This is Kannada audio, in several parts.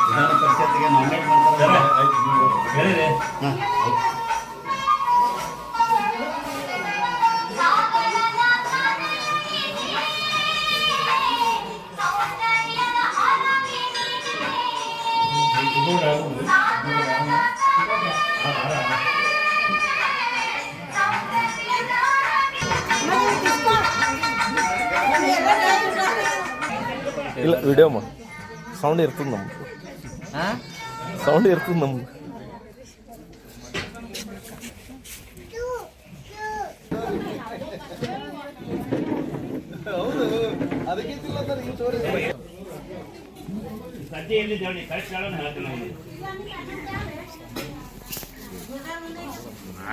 ವಿಧಾನ ಪರಿಷತ್ಗೆ ನಾಮಿನೇಟ್ ಮಾಡ್ತಾರೆ ಇಲ್ಲ ವಿಡಿಯೋ ಮಾಡಿ ಸೌಂಡ್ ಇರ್ತದೆ ನಮ್ದು ಸೌಂಡ್ ಇರ್ತದೆ ನಮ್ದು ಸದ್ಯ ಎಲ್ಲಿ ಜವಳಿ ಕರೆಕ್ಟ್ ಹೇಳೋಣ ಹೇಳ್ತೀನಿ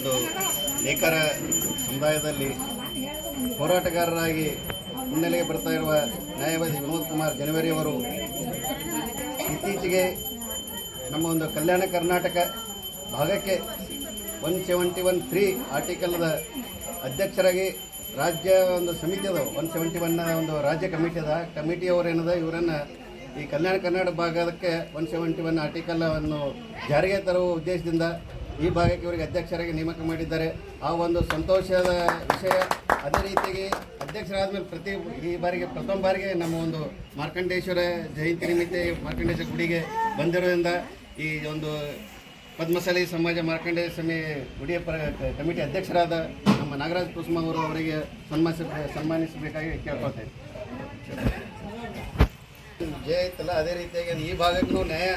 ಒಂದು ನೇಕಾರ ಸಮುದಾಯದಲ್ಲಿ ಹೋರಾಟಗಾರರಾಗಿ ಮುನ್ನೆಲೆಗೆ ಬರ್ತಾ ಇರುವ ನ್ಯಾಯವಾದಿ ವಿನೋದ್ ಕುಮಾರ್ ಜನವರಿ ಅವರು ಇತ್ತೀಚೆಗೆ ನಮ್ಮ ಒಂದು ಕಲ್ಯಾಣ ಕರ್ನಾಟಕ ಭಾಗಕ್ಕೆ ಒನ್ ಸೆವೆಂಟಿ ಒನ್ ತ್ರೀ ಆರ್ಟಿಕಲ್ದ ಅಧ್ಯಕ್ಷರಾಗಿ ರಾಜ್ಯ ಒಂದು ಸಮಿತಿ ಅದ, ಒನ್ ಸೆವೆಂಟಿ ಒನ್ನ ಒಂದು ರಾಜ್ಯ ಕಮಿಟಿ ಅದ. ಕಮಿಟಿಯವರೇನದ ಇವರನ್ನು ಈ ಕಲ್ಯಾಣ ಕರ್ನಾಟಕ ಭಾಗಕ್ಕೆ ಒನ್ ಸೆವೆಂಟಿ ಒನ್ ಆರ್ಟಿಕಲ್ ಅನ್ನು ಜಾರಿಗೆ ತರುವ ಉದ್ದೇಶದಿಂದ ಈ ಭಾಗಕ್ಕೆ ಇವರಿಗೆ ಅಧ್ಯಕ್ಷರಾಗಿ ನೇಮಕ ಮಾಡಿದ್ದಾರೆ. ಆ ಒಂದು ಸಂತೋಷದ ವಿಷಯ ಅದೇ ರೀತಿಯಾಗಿ ಅಧ್ಯಕ್ಷರಾದ ಮೇಲೆ ಪ್ರತಿ ಈ ಬಾರಿಗೆ, ಪ್ರಥಮ ಬಾರಿಗೆ ನಮ್ಮ ಒಂದು ಮಾರ್ಕಂಡೇಶ್ವರ ಜಯಂತಿ ನಿಮಿತ್ತ ಮಾರ್ಕಂಡೇಶ್ವರ ಗುಡಿಗೆ ಬಂದಿರೋದ್ರಿಂದ ಈ ಒಂದು ಪದ್ಮಶಾಲಿ ಸಮಾಜ ಮಾರ್ಕಂಡೇಯ ಸಮಿ ಗುಡಿಯ ಪರ ಕಮಿಟಿ ಅಧ್ಯಕ್ಷರಾದ ನಮ್ಮ ನಾಗರಾಜ್ ಕುಸುಮ ಅವರು ಅವರಿಗೆ ಸನ್ಮಾನಿಸ ಸನ್ಮಾನಿಸಬೇಕಾಗಿ ಕೇಳ್ಕೊಳ್ತೇನೆ ಜಯ ಇತ್ತಲ್ಲ ಅದೇ ರೀತಿಯಾಗಿ ಈ ಭಾಗಕ್ಕೂ ನ್ಯಾಯ.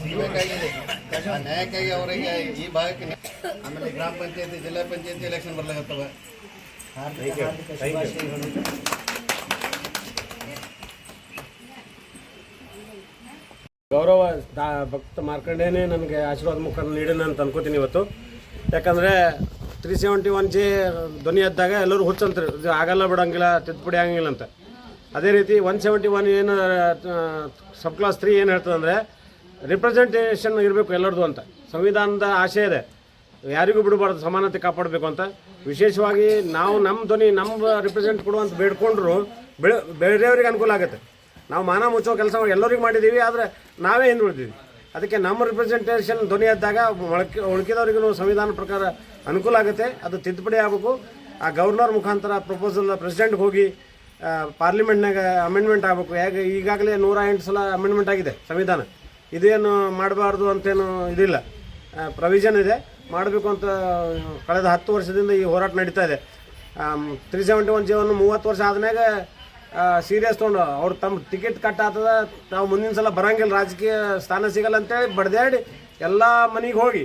ಸಿಗಬೇಕಾಗಿದೆ ಆ ನ್ಯಾಯಕ್ಕಾಗಿ ಅವರಿಗೆ ಈ ಭಾಗಕ್ಕೆ ಆಮೇಲೆ ಗ್ರಾಮ ಪಂಚಾಯತಿ ಜಿಲ್ಲಾ ಪಂಚಾಯತಿ ಎಲೆಕ್ಷನ್ ಬರ್ಲಾಗತ್ತವ ಗೌರವ ದಾ ಭಕ್ತ ಮಾರ್ಕಂಡೇನೆ ನನಗೆ ಆಶೀರ್ವಾದ ಮುಖ ನೀಡಿ ಅಂತ ಅನ್ಕೋತೀನಿ ಇವತ್ತು. ಯಾಕಂದರೆ ತ್ರೀ ಸೆವೆಂಟಿ ಒನ್ ಜಿ ಧ್ವನಿ ಎದ್ದಾಗ ಎಲ್ಲರೂ ಹುಚ್ಚಂತಾರೆ. ಇದು ಆಗಲ್ಲ ಬಿಡಂಗಿಲ್ಲ ತಿದ್ದುಪಡಿ ಆಗಂಗಿಲ್ಲ ಅಂತ. ಅದೇ ರೀತಿ ಒನ್ ಸೆವೆಂಟಿ ಒನ್ ಏನು ಸಬ್ ಕ್ಲಾಸ್ ತ್ರೀ ಏನು ಹೇಳ್ತದೆ ಅಂದರೆ ರಿಪ್ರೆಸೆಂಟೇಷನ್ ಇರಬೇಕು ಎಲ್ಲರದು ಅಂತ. ಸಂವಿಧಾನದ ಆಶಯ ಇದೆ. ಯಾರಿಗೂ ಬಿಡಬಾರ್ದು, ಸಮಾನತೆ ಕಾಪಾಡಬೇಕು ಅಂತ. ವಿಶೇಷವಾಗಿ ನಾವು ನಮ್ಮ ಧ್ವನಿ ನಮ್ಮ ರಿಪ್ರೆಸೆಂಟ್ ಕೊಡುವಂತ ಬೇಡ್ಕೊಂಡ್ರು, ಬೆಳೆ, ಬೇರೆಯವ್ರಿಗೆ ಅನುಕೂಲ ಆಗುತ್ತೆ. ನಾವು ಮಾನ ಮುಚ್ಚೋ ಕೆಲಸ ಎಲ್ಲರಿಗೂ ಮಾಡಿದ್ದೀವಿ, ಆದರೆ ನಾವೇ ಹಿಂದುಳಿದೀವಿ ಅದಕ್ಕೆ ನಮ್ಮ ರಿಪ್ರೆಸೆಂಟೇಷನ್ ಧ್ವನಿ ಎದ್ದಾಗ ಮೊಳಕೆ ಉಳ್ಕಿದವ್ರಿಗೂ ಸಂವಿಧಾನ ಪ್ರಕಾರ ಅನುಕೂಲ ಆಗುತ್ತೆ. ಅದು ತಿದ್ದುಪಡಿ ಆಗಬೇಕು. ಆ ಗವರ್ನರ್ ಮುಖಾಂತರ ಪ್ರಪೋಸಲ್ ಪ್ರೆಸಿಡೆಂಟ್ಗೆ ಹೋಗಿ ಪಾರ್ಲಿಮೆಂಟ್ನಾಗ ಅಮೆಂಡ್ಮೆಂಟ್ ಆಗಬೇಕು. ಹೇಗೆ ಈಗಾಗಲೇ ನೂರ ಎಂಟು ಸಲ ಅಮೆಂಡ್ಮೆಂಟ್ ಆಗಿದೆ ಸಂವಿಧಾನ. ಇದೇನು ಮಾಡಬಾರ್ದು ಅಂತೇನು ಇದಿಲ್ಲ. ಪ್ರವಿಷನ್ ಇದೆ. ಮಾಡಬೇಕು ಅಂತ ಕಳೆದ ಹತ್ತು ವರ್ಷದಿಂದ ಈ ಹೋರಾಟ ನಡೀತಾ ಇದೆ. ತ್ರೀ ಸೆವೆಂಟಿ ಒನ್ ಜೀವನ ಮೂವತ್ತು ವರ್ಷ ಆದಮ್ಯಾಗ ಸೀರಿಯಸ್ ತೊಗೊಂಡು ಅವ್ರು ತಮ್ಮ ಟಿಕೆಟ್ ಕಟ್ ಆಗ್ತದ ನಾವು ಮುಂದಿನ ಸಲ ಬರಂಗಿಲ್ಲ, ರಾಜಕೀಯ ಸ್ಥಾನ ಸಿಗಲ್ಲ ಅಂತೇಳಿ ಬಡ್ದಾಡಿ ಎಲ್ಲ ಮನೆಗೆ ಹೋಗಿ.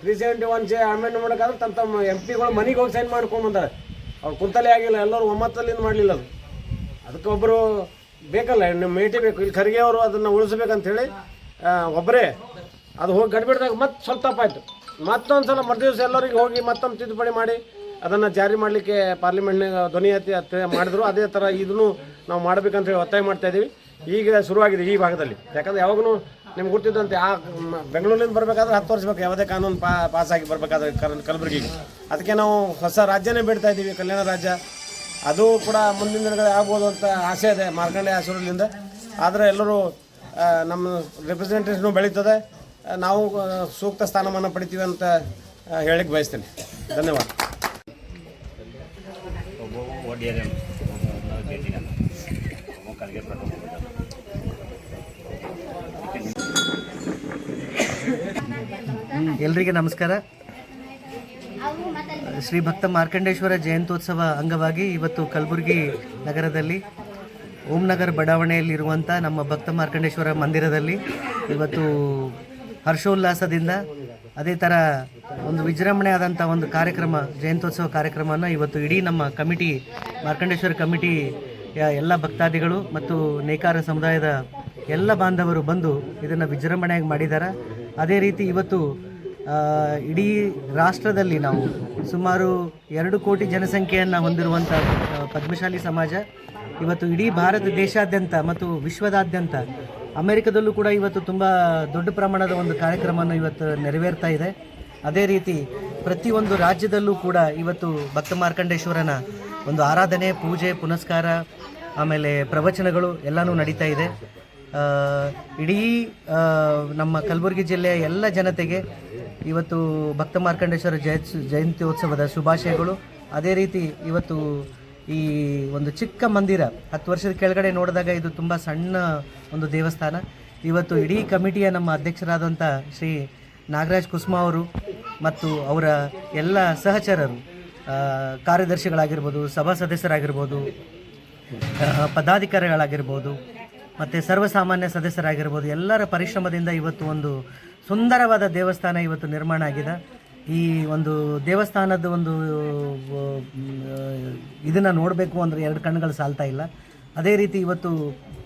Three seventy one J amend ಮಾಡೋಕ್ಕಾದ್ರೆ ತಮ್ಮ ತಮ್ಮ ಎಂ ಪಿಗಳು ಮನೆಗೆ ಹೋಗಿ ಸೈನ್ ಮಾಡ್ಕೊಂಡು ಅವ್ರು ಕುಂತಲೇ ಆಗಿಲ್ಲ, ಎಲ್ಲರೂ ಒಮ್ಮತ್ತಲ್ಲಿಂದ ಮಾಡಲಿಲ್ಲ ಅದು. ಅದಕ್ಕೊಬ್ಬರು ಬೇಕಲ್ಲ ನಿಮ್ಮ ಮೇಟಿ ಬೇಕು. ಇಲ್ಲಿ ಖರ್ಗೆ ಅವರು ಅದನ್ನು ಉಳಿಸ್ಬೇಕಂತೇಳಿ ಒಬ್ಬರೇ ಅದು ಹೋಗಿ ಗಡ್ಬಿಡ್ದಾಗ ಮತ್ತೆ ಸ್ವಲ್ಪ ತಪ್ಪಾಯಿತು ಮತ್ತೊಂದು ಸಲ ಮರುದಿವಸ ಎಲ್ಲರಿಗೆ ಹೋಗಿ ಮತ್ತೊಂದು ತಿದ್ದುಪಡಿ ಮಾಡಿ, ಅದನ್ನು ಜಾರಿ ಮಾಡಲಿಕ್ಕೆ ಪಾರ್ಲಿಮೆಂಟ್ನಾಗ ಧ್ವನಿ ಹತ್ತಿ ಮಾಡಿದ್ರು. ಅದೇ ಥರ ಇದನ್ನು ನಾವು ಮಾಡಬೇಕಂತ ಹೇಳಿ ಒತ್ತಾಯ ಮಾಡ್ತಾ ಇದ್ದೀವಿ ಈಗ ಶುರುವಾಗಿದೆ ಈ ಭಾಗದಲ್ಲಿ. ಯಾಕಂದ್ರೆ ಯಾವಾಗೂ ನಿಮ್ಗೆ ಗೊತ್ತಿದ್ದಂತೆ ಆ ಬೆಂಗಳೂರಿನಿಂದ ಬರಬೇಕಾದ್ರೆ ಹತ್ತು ವರ್ಷ ಬೇಕು ಯಾವುದೇ ಕಾನೂನು ಪಾ ಪಾಸಾಗಿ ಬರಬೇಕಾದ್ರೆ ಕಲ್, ಕಲಬುರಗಿಗೆ. ಅದಕ್ಕೆ ನಾವು ಹೊಸ ರಾಜ್ಯನೇ ಬಿಡ್ತಾ ಇದ್ದೀವಿ ಕಲ್ಯಾಣ ರಾಜ್ಯ. ಅದು ಕೂಡ ಮುಂದಿನ ದಿನಗಳಲ್ಲಿ ಆಗ್ಬೋದು ಅಂತ ಆಸೆ ಇದೆ ಮಾರ್ಕಂಡೆ ಆಶೀರ್ವಾದದಿಂದ ಆದರೆ ಎಲ್ಲರೂ ನಮ್ಮ ರೆಪ್ರೆಸೆಂಟೇಷನು ಬೆಳೀತದೆ. ನಾವು ಸೂಕ್ತ ಸ್ಥಾನಮಾನ ಪಡಿತೀವಿ ಅಂತ ಹೇಳಕ್ಕೆ ಬಯಸ್ತೇನೆ. ಧನ್ಯವಾದ. ಎಲ್ರಿಗೆ ನಮಸ್ಕಾರ. ಶ್ರೀ ಭಕ್ತ ಮಾರ್ಕಂಡೇಶ್ವರ ಜಯಂತ್ಯೋತ್ಸವ ಅಂಗವಾಗಿ ಇವತ್ತು ಕಲಬುರಗಿ ನಗರದಲ್ಲಿ ಓಂನಗರ್ ಬಡಾವಣೆಯಲ್ಲಿರುವಂಥ ನಮ್ಮ ಭಕ್ತ ಮಾರ್ಕಂಡೇಶ್ವರ ಮಂದಿರದಲ್ಲಿ ಇವತ್ತು ಹರ್ಷೋಲ್ಲಾಸದಿಂದ ಅದೇ ಥರ ಒಂದು ವಿಜೃಂಭಣೆ ಆದಂಥ ಒಂದು ಕಾರ್ಯಕ್ರಮ, ಜಯಂತ್ಯೋತ್ಸವ ಕಾರ್ಯಕ್ರಮವನ್ನು ಇವತ್ತು ಇಡೀ ನಮ್ಮ ಕಮಿಟಿ, ಮಾರ್ಕಂಡೇಶ್ವರ ಕಮಿಟಿ ಎಲ್ಲ ಭಕ್ತಾದಿಗಳು ಮತ್ತು ನೇಕಾರ ಸಮುದಾಯದ ಎಲ್ಲ ಬಾಂಧವರು ಬಂದು ಇದನ್ನು ವಿಜೃಂಭಣೆಯಾಗಿ ಮಾಡಿದ್ದಾರೆ ಅದೇ ರೀತಿ ಇವತ್ತು ಇಡೀ ರಾಷ್ಟ್ರದಲ್ಲಿ ನಾವು ಸುಮಾರು ಎರಡು ಕೋಟಿ ಜನಸಂಖ್ಯೆಯನ್ನು ಹೊಂದಿರುವಂಥ ಪದ್ಮಶಾಲಿ ಸಮಾಜ, ಇವತ್ತು ಇಡೀ ಭಾರತ ದೇಶಾದ್ಯಂತ ಮತ್ತು ವಿಶ್ವದಾದ್ಯಂತ, ಅಮೆರಿಕದಲ್ಲೂ ಕೂಡ ಇವತ್ತು ತುಂಬ ದೊಡ್ಡ ಪ್ರಮಾಣದ ಒಂದು ಕಾರ್ಯಕ್ರಮವನ್ನು ಇವತ್ತು ನೆರವೇರ್ತಾ ಇದೆ. ಅದೇ ರೀತಿ ಪ್ರತಿಯೊಂದು ರಾಜ್ಯದಲ್ಲೂ ಕೂಡ ಇವತ್ತು ಭಕ್ತ ಮಾರ್ಕಂಡೇಶ್ವರನ ಒಂದು ಆರಾಧನೆ, ಪೂಜೆ, ಪುನಸ್ಕಾರ, ಆಮೇಲೆ ಪ್ರವಚನಗಳು ಎಲ್ಲನೂ ನಡೀತಾ ಇದೆ. ಇಡೀ ನಮ್ಮ ಕಲಬುರಗಿ ಜಿಲ್ಲೆಯ ಎಲ್ಲ ಜನತೆಗೆ ಇವತ್ತು ಭಕ್ತ ಮಾರ್ಕಂಡೇಶ್ವರ ಜಯ ಜಯಂತ್ಯೋತ್ಸವದ ಶುಭಾಶಯಗಳು. ಅದೇ ರೀತಿ ಇವತ್ತು ಈ ಒಂದು ಚಿಕ್ಕ ಮಂದಿರ, ಹತ್ತು ವರ್ಷದ ಕೆಳಗಡೆ ನೋಡಿದಾಗ ಇದು ತುಂಬ ಸಣ್ಣ ಒಂದು ದೇವಸ್ಥಾನ. ಇವತ್ತು ಇಡೀ ಕಮಿಟಿಯ ನಮ್ಮ ಅಧ್ಯಕ್ಷರಾದಂಥ ಶ್ರೀ ನಾಗರಾಜ್ ಕುಸ್ಮಾ ಅವರು ಮತ್ತು ಅವರ ಎಲ್ಲ ಸಹಚರರು ಕಾರ್ಯದರ್ಶಿಗಳಾಗಿರ್ಬೋದು, ಸಭಾ ಸದಸ್ಯರಾಗಿರ್ಬೋದು ಪದಾಧಿಕಾರಿಗಳಾಗಿರ್ಬೋದು ಮತ್ತು ಸರ್ವಸಾಮಾನ್ಯ ಸದಸ್ಯರಾಗಿರ್ಬೋದು, ಎಲ್ಲರ ಪರಿಶ್ರಮದಿಂದ ಇವತ್ತು ಒಂದು ಸುಂದರವಾದ ದೇವಸ್ಥಾನ ಇವತ್ತು ನಿರ್ಮಾಣ ಆಗಿದೆ. ಈ ಒಂದು ದೇವಸ್ಥಾನದ ಒಂದು ಇದನ್ನು ನೋಡಬೇಕು ಅಂದರೆ ಎರಡು ಕಣ್ಣುಗಳು ಸಾಲ್ತಾ ಇಲ್ಲ. ಅದೇ ರೀತಿ ಇವತ್ತು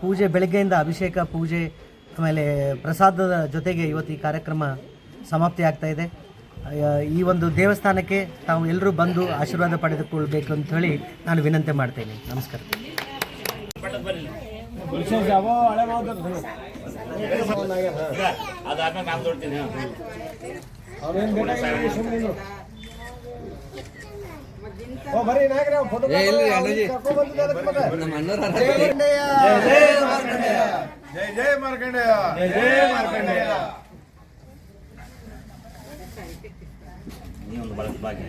ಪೂಜೆ, ಬೆಳಗ್ಗೆಯಿಂದ ಅಭಿಷೇಕ, ಪೂಜೆ, ಆಮೇಲೆ ಪ್ರಸಾದದ ಜೊತೆಗೆ ಇವತ್ತು ಈ ಕಾರ್ಯಕ್ರಮ ಸಮಾಪ್ತಿ ಆಗ್ತಾ ಇದೆ. ಈ ಒಂದು ದೇವಸ್ಥಾನಕ್ಕೆ ತಾವು ಎಲ್ಲರೂ ಬಂದು ಆಶೀರ್ವಾದ ಪಡೆದುಕೊಳ್ಬೇಕು ಅಂತ ಹೇಳಿ ನಾನು ವಿನಂತಿ ಮಾಡ್ತೇನೆ. ನಮಸ್ಕಾರ. ಅದಾದ್ಮೇಲೆ ನಾನು ನೋಡ್ತೀನಿ. ಜೈ ಜೈ ಮಾರ್ಕಂಡೇಯ ಜೈ ಜೈ ಮಾರ್ಕಂಡೇಯ ನೀ ಒಂದು ಬಳಕೆ ಭಾಗ್ಯ.